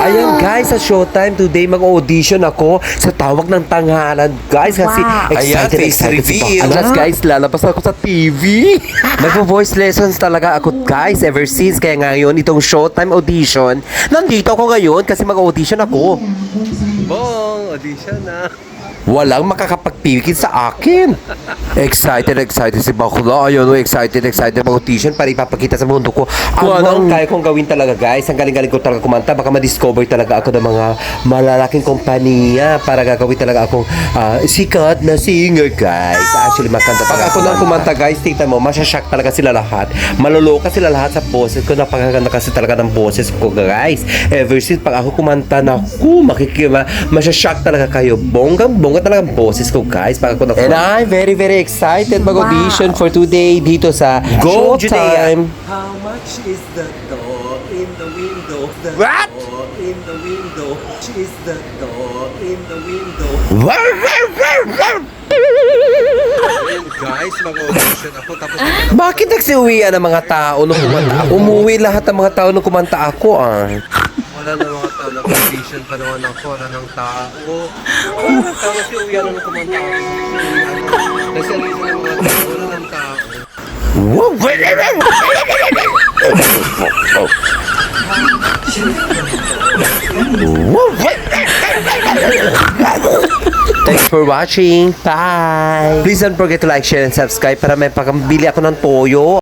Ayan guys, sa Showtime today mag-audition ako sa tawag ng tanghalan guys kasi Wow. excited, Ayan, face excited si reveal. Baklas guys, lalabas ako sa TV. Nagpo-voice lessons talaga ako guys ever since kaya ngayon itong Showtime audition, nandito ako ngayon kasi mag-audition ako. Bong, audition na. Walang makakapagpigil sa akin. Excited, excited si Bakla. Ayun, oh, excited, excited mag-audition para ipapakita sa mundo ko ano ang kaya kong gawin talaga, guys. Ang galing-galing ko talaga kumanta. Baka ma-discover talaga ako ng mga malalaking kompanya para gagawin talaga akong ah, sikat na singer, guys. Actually, makanta talaga. Pag ako nang kumanta, guys, tingnan mo, masyashock talaga sila lahat. Maluluka sila lahat sa boses ko. Napakaganda kasi talaga ng boses ko, guys. Ever since pag ako kumanta, naku, makikima, masyashock talaga kayo. Bonggang, bongga talaga ang boses ko, guys. Pag ako And nakumanta. I'm very, very excited mag-audition for today dito sa Go, Judea! Showtime. How much is the door in the window? The What? door in the window. Is the door in the window? Guys, mag-audition ako tapos... Bakit nagsiuwian ang mga tao nung kumanta ako? Umuwi lahat ng mga tao nung kumanta ako, ah. Wala na mga tao, nag-audition pa naman ako, wala ng tao. Wala ng tao kasi uwian na nung kumanta ako. Kasi ang reason ng mga tao, wala ng tao. Thanks for watching. Bye! Please don't forget to like, share, and subscribe para may pagambili ako ng toyo.